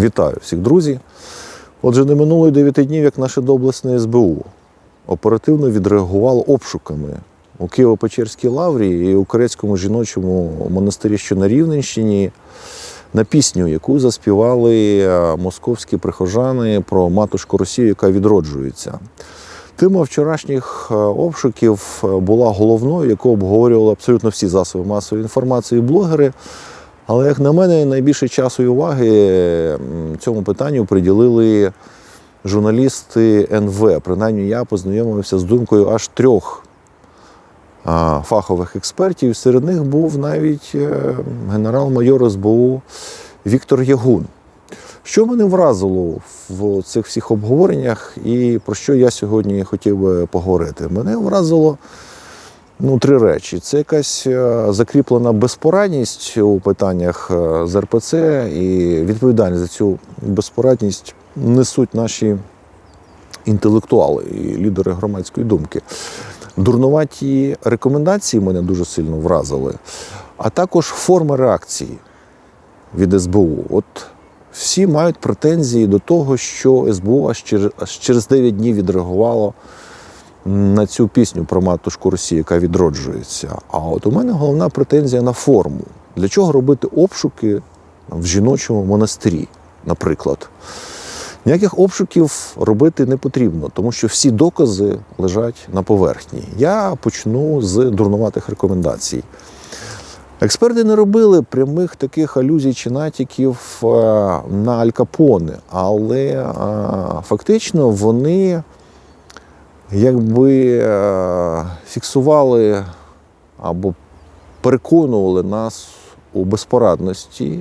Вітаю всіх, друзі. Отже, не минуло й 9 днів, як наше доблесне СБУ оперативно відреагувало обшуками у Києво-Печерській лаврі і у Корецькому жіночому монастирі, що на Рівненщині, на пісню, яку заспівали е, московські прихожани про матушку Росію, яка відроджується. Тема вчорашніх е, обшуків е, була головною, яку обговорювали абсолютно всі засоби масової інформації і блогери. Але, як на мене, найбільше часу і уваги цьому питанню приділили журналісти НВ. Принаймні, я познайомився з думкою аж трьох фахових експертів. Серед них був навіть е, генерал-майор СБУ Віктор Ягун. Що мене вразило в цих всіх обговореннях, і про що я сьогодні хотів би поговорити? Мене вразило ну, три речі: це якась е, закріплена безпорадність у питаннях е, з РПЦ, і відповідальність за цю безпорадність несуть наші інтелектуали і лідери громадської думки. Дурнуваті рекомендації мене дуже сильно вразили, а також форма реакції від СБУ. От всі мають претензії до того, що СБУ аж через, аж через 9 днів відреагувало на цю пісню про матушку Росії, яка відроджується. А от у мене головна претензія на форму. Для чого робити обшуки в жіночому монастирі, наприклад? Ніяких обшуків робити не потрібно, тому що всі докази лежать на поверхні. Я почну з дурнуватих рекомендацій. Експерти не робили прямих таких алюзій чи натяків е, на Аль Капоне, але е, фактично вони якби е, фіксували або переконували нас у безпорадності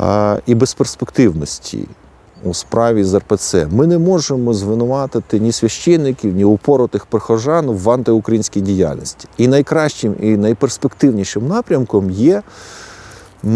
е, і безперспективності у справі з РПЦ. Ми не можемо звинуватити ні священників, ні упоротих прихожан в антиукраїнській діяльності. І найкращим і найперспективнішим напрямком є е,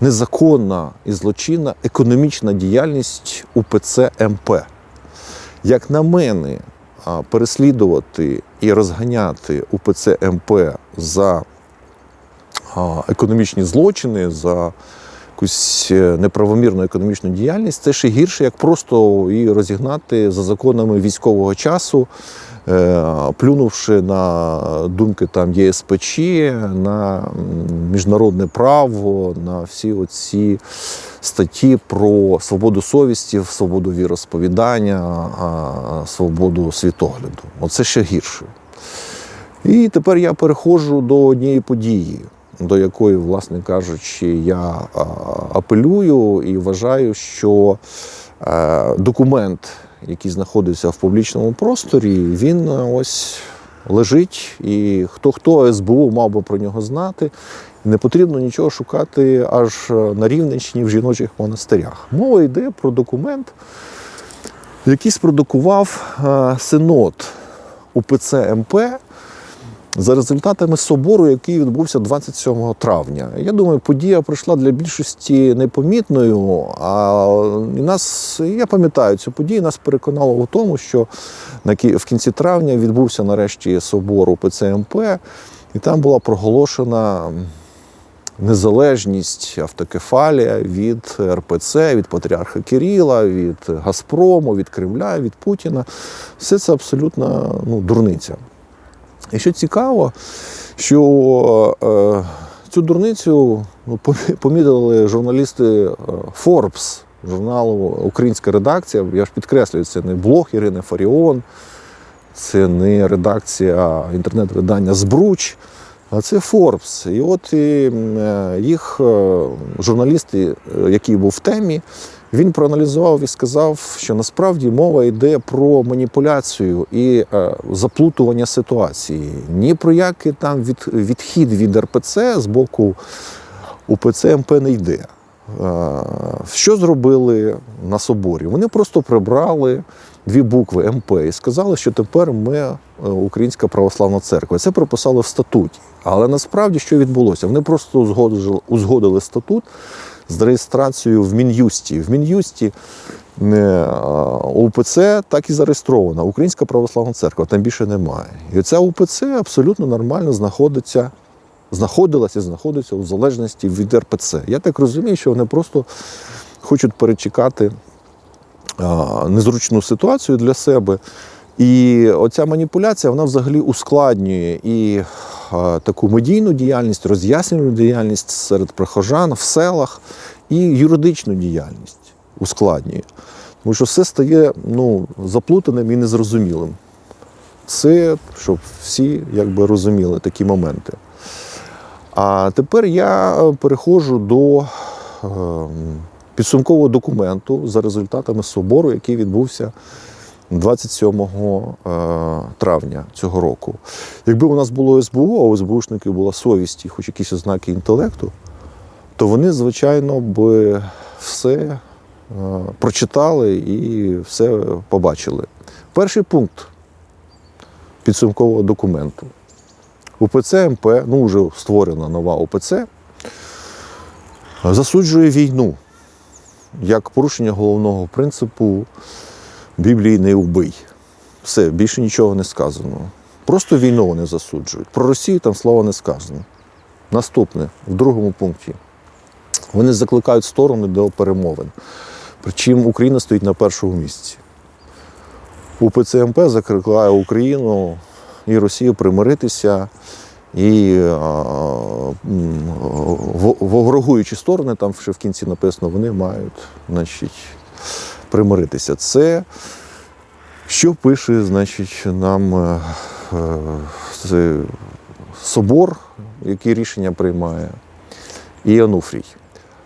незаконна і злочинна економічна діяльність УПЦ МП. Як на мене, переслідувати і розганяти УПЦ МП за економічні злочини, за якусь е, неправомірну економічну діяльність, це ще гірше, як просто її розігнати за законами військового часу, е, плюнувши на думки там ЄСПЧ, на міжнародне право, на всі оці статті про свободу совісті, свободу віросповідання, свободу світогляду. Оце ще гірше. І тепер я переходжу до однієї події, до якої, власне кажучи, я апелюю і вважаю, що е, документ, який знаходиться в публічному просторі, він е, ось лежить, і хто хто СБУ мав би про нього знати. Не потрібно нічого шукати аж на Рівненщині в жіночих монастирях. Мова йде про документ, який спродукував е, синод УПЦ МП за результатами собору, який відбувся 27 травня. Я думаю, подія пройшла для більшості непомітною. А нас, я пам'ятаю цю подію, нас переконало у тому, що в кінці травня відбувся нарешті собор УПЦ МП, і там була проголошена незалежність автокефалія від РПЦ, від патріарха Кирила, від Газпрому, від Кремля, від Путіна. Все це абсолютно ну, дурниця. І що цікаво, що е, цю дурницю ну, помітили журналісти е, Forbes, журналу Українська редакція. Я ж підкреслюю, це не блог Ірини Фаріон, це не редакція інтернет-видання Збруч, а це Forbes. І от і, е, їх е, журналісти, який був в темі, він проаналізував і сказав, що насправді мова йде про маніпуляцію і е, заплутування ситуації. Ні про який там від, відхід від РПЦ з боку УПЦ МП не йде. Е, Що зробили на соборі? Вони просто прибрали дві букви МП і сказали, що тепер ми е, Українська православна церква. Це прописали в статуті. Але насправді що відбулося? Вони просто узгодили, узгодили статут з реєстрацією в Мін'юсті. В Мін'юсті е, УПЦ так і зареєстрована. Українська православна церква, там більше немає. І ця УПЦ абсолютно нормально знаходиться знаходилася і знаходиться у залежності від РПЦ. Я так розумію, що вони просто хочуть перечекати незручну ситуацію для себе. І оця маніпуляція вона взагалі ускладнює і таку медійну діяльність, роз'яснювальну діяльність серед прихожан в селах, і юридичну діяльність ускладнює. Тому що все стає ну, заплутаним і незрозумілим. Це щоб всі якби розуміли такі моменти. А тепер я е, переходжу до ем, підсумкового документу за результатами собору, який відбувся 27 е, травня цього року. Якби у нас було СБУ, а у СБУшників була совість і хоч якісь ознаки інтелекту, то вони, звичайно, б все е, прочитали і все побачили. Перший пункт підсумкового документу. УПЦ МП, ну вже створена нова УПЦ, засуджує війну як порушення головного принципу Біблії не убий. Все, більше нічого не сказано. Просто війну вони засуджують. Про Росію там слова не сказано. Наступне, в другому пункті. Вони закликають сторони до перемовин. Причому Україна стоїть на першому місці. УПЦ МП закликає Україну і Росію примиритися. І ворогуючі сторони, там ще в кінці написано, вони мають значить, примиритися. Це що пише, значить, нам е, е, це собор, який рішення приймає, і Ануфрій.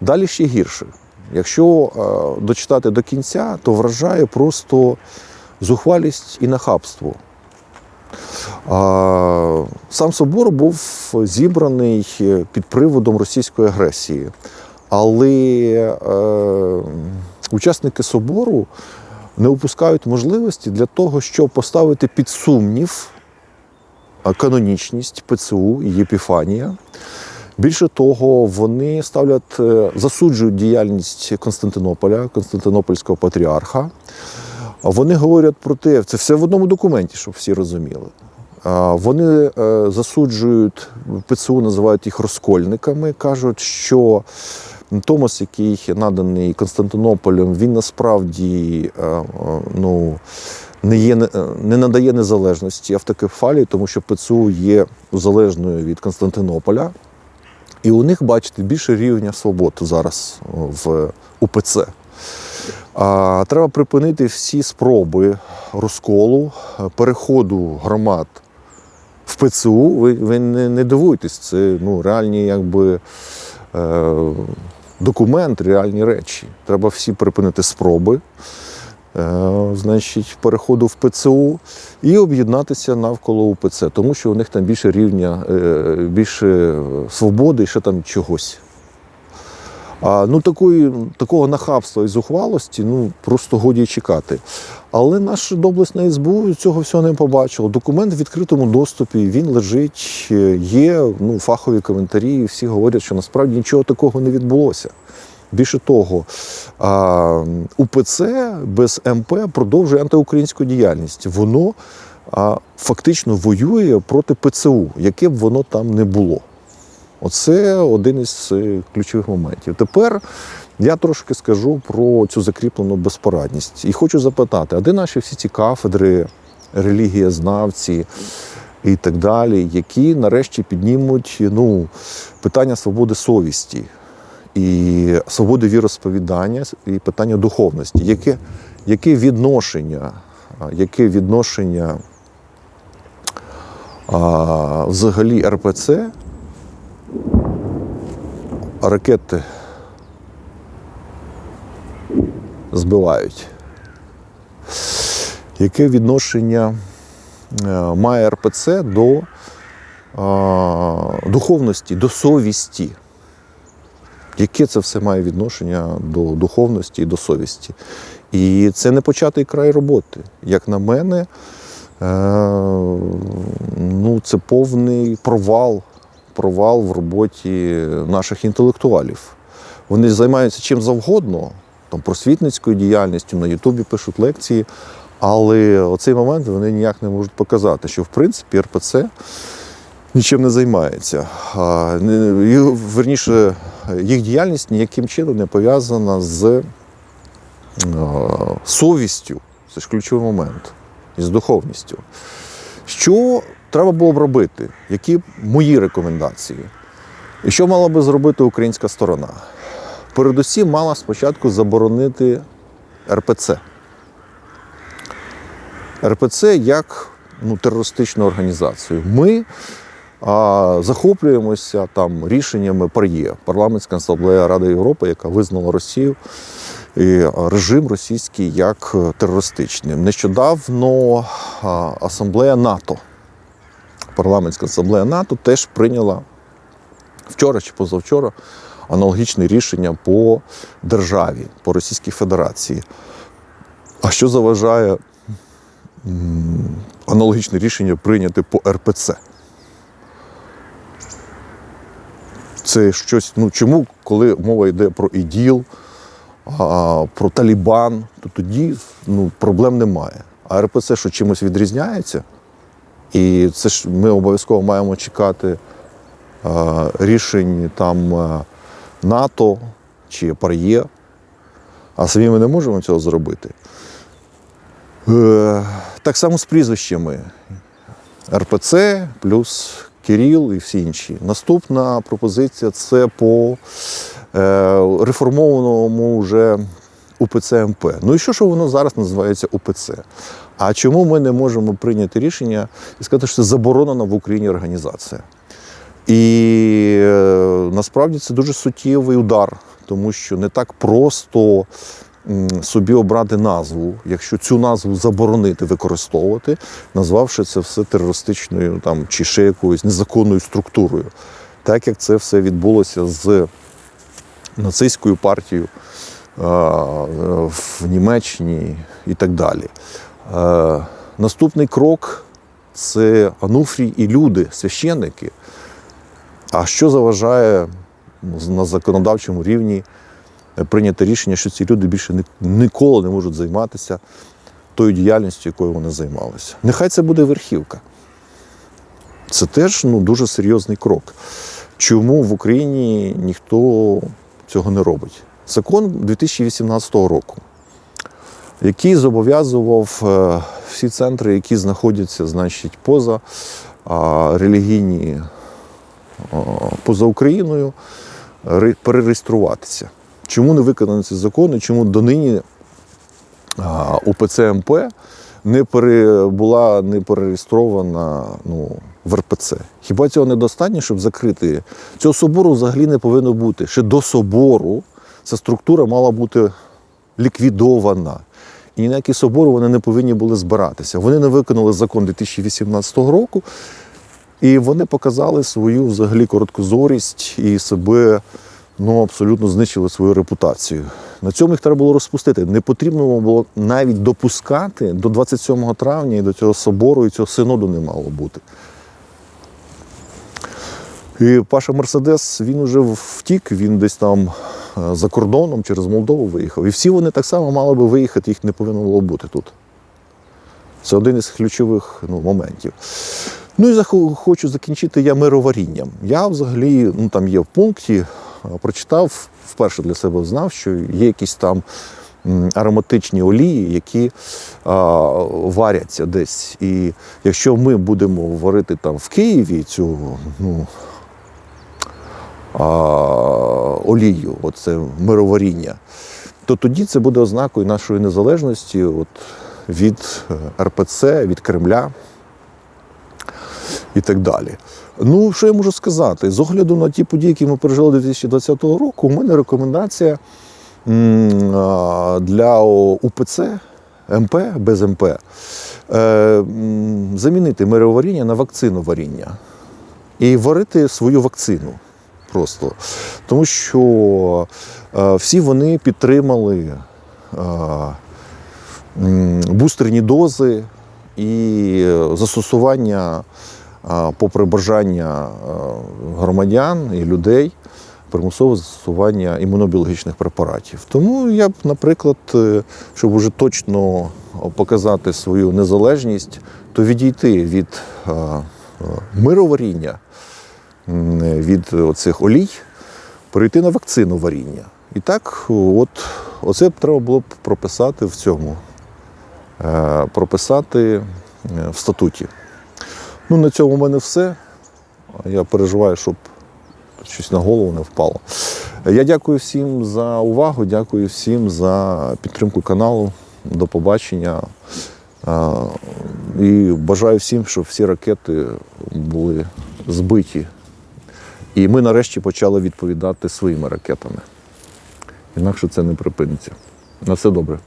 Далі ще гірше. Якщо е, дочитати до кінця, то вражає просто зухвалість і нахабство. Сам собор був зібраний під приводом російської агресії, але е, учасники собору не упускають можливості для того, щоб поставити під сумнів канонічність ПЦУ і Єпіфанія. Більше того, вони ставлять, е, засуджують діяльність Константинополя, Константинопольського патріарха. Вони говорять про те, це все в одному документі, щоб всі розуміли. Вони е, засуджують ПЦУ, називають їх розкольниками, кажуть, що Томас, який наданий Константинополем, він насправді е, е, ну, не, є, не- не надає незалежності автокефалії, тому що ПЦУ є залежною від Константинополя. І у них, бачите, більше рівня свобод зараз в УПЦ. А, Треба припинити всі спроби розколу, е, переходу громад в ПЦУ. Ви, ви не, не дивуйтесь, це ну, реальні якби, е, документи, реальні речі. Треба всі припинити спроби. е, Значить, переходу в ПЦУ і об'єднатися навколо УПЦ, тому що у них там більше рівня, е, більше свободи і ще там чогось. А, ну, такої, такого нахабства і зухвалості ну, просто годі чекати. Але наш доблесне СБУ цього всього не побачило. Документ в відкритому доступі, він лежить, е, є ну, фахові коментарі, всі говорять, що насправді нічого такого не відбулося. Більше того, УПЦ без МП продовжує антиукраїнську діяльність. Воно фактично воює проти ПЦУ, яке б воно там не було. Оце один із е, ключових моментів. Тепер я трошки скажу про цю закріплену безпорадність. І хочу запитати, а де наші всі ці кафедри, релігієзнавці і так далі, які нарешті піднімуть ну, питання свободи совісті і свободи віросповідання, і питання духовності. Яке, яке відношення, яке відношення а, взагалі РПЦ ракети збивають. Яке відношення е, має РПЦ до е, духовності, до совісті? Яке це все має відношення до духовності і до совісті? І це не початий край роботи. Як на мене, е, ну, це повний провал провал в роботі наших інтелектуалів. Вони займаються чим завгодно, там просвітницькою діяльністю, на Ютубі пишуть лекції, але оцей момент вони ніяк не можуть показати, що в принципі РПЦ нічим не займається. Верніше, їх діяльність ніяким чином не пов'язана з е, совістю. Це ж ключовий момент, і з духовністю. Що треба було б робити? Які мої рекомендації? І що мала би зробити українська сторона? Передусім, мала спочатку заборонити РПЦ. РПЦ як ну, терористичну організацію. Ми а, захоплюємося там рішеннями ПАРЄ, парламентська асамблея Ради Європи, яка визнала Росію і режим російський як е, терористичним. Нещодавно асамблея НАТО, парламентська асамблея НАТО теж прийняла вчора чи позавчора аналогічне рішення по державі, по Російській Федерації. А що заважає аналогічне рішення прийняти по РПЦ? Це щось, ну чому, коли мова йде про іділ, а, про Талібан, то тоді ну, проблем немає. А РПЦ що чимось відрізняється? І це ж ми обов'язково маємо чекати е, рішень там е, НАТО чи ПАРЄ, а самі ми не можемо цього зробити. Е, Так само з прізвищами. РПЦ плюс Кирил і всі інші. Наступна пропозиція це по реформованому вже УПЦ МП. Ну і що, що воно зараз називається УПЦ? А чому ми не можемо прийняти рішення і сказати, що це заборонена в Україні організація? І е, насправді це дуже суттєвий удар, тому що не так просто собі обрати назву, якщо цю назву заборонити використовувати, назвавши це все терористичною там, чи ще якоюсь незаконною структурою, так як це все відбулося з нацистською партією в Німеччині і так далі. Е, Наступний крок це Ануфрій і люди, священники. А що заважає ну, на законодавчому рівні е, прийняти рішення, що ці люди більше ніколи не можуть займатися тою діяльністю, якою вони займалися? Нехай це буде верхівка. Це теж ну, дуже серйозний крок. Чому в Україні ніхто цього не робить? Закон 2018 року, який зобов'язував е, всі центри, які знаходяться значить, поза релігійні поза Україною, перереєструватися. Чому не виконаний цей закон і чому донині а, УПЦ МП не пере, була не перереєстрована ну, в РПЦ? Хіба цього недостатньо, щоб закрити? Цього собору взагалі не повинно бути. Ще до собору ця структура мала бути ліквідована. І ніякі собори вони не повинні були збиратися. Вони не виконали закон 2018 року, і вони показали свою взагалі короткозорість і себе ну, абсолютно знищили свою репутацію. На цьому їх треба було розпустити. Не потрібно було навіть допускати до 27 травня і до цього собору, і цього синоду не мало бути. І Паша Мерседес він уже втік, він десь там за кордоном через Молдову виїхав. І всі вони так само мали би виїхати, їх не повинно було бути тут. Це один із ключових ну, моментів. Ну і хочу закінчити я мироварінням. Я взагалі, ну там є в пункті, е, прочитав, вперше для себе знав, що є якісь там ароматичні олії, які а, варяться десь. І якщо ми будемо варити там в Києві цю ну, а, олію, оце мироваріння, то тоді це буде ознакою нашої незалежності от, від е, РПЦ, від Кремля і так далі. Ну, що я можу сказати? З огляду на ті події, які ми пережили 2020 року, у мене рекомендація для УПЦ МП без МП е, замінити мироваріння на вакциноваріння і варити свою вакцину просто. Тому що е, всі вони підтримали е, бустерні дози і застосування, е, попри бажання громадян і людей, примусове застосування імунобіологічних препаратів. Тому я б, наприклад, щоб уже точно показати свою незалежність, то відійти від мироваріння від оцих олій перейти на вакцину варіння. І так, от, оце б треба було б прописати в цьому, е, прописати е, в статуті. Ну, на цьому в мене все. Я переживаю, щоб щось на голову не впало. Я дякую всім за увагу, дякую всім за підтримку каналу. До побачення. І бажаю всім, щоб всі ракети були збиті. І ми нарешті почали відповідати своїми ракетами. Інакше це не припиниться. На все добре.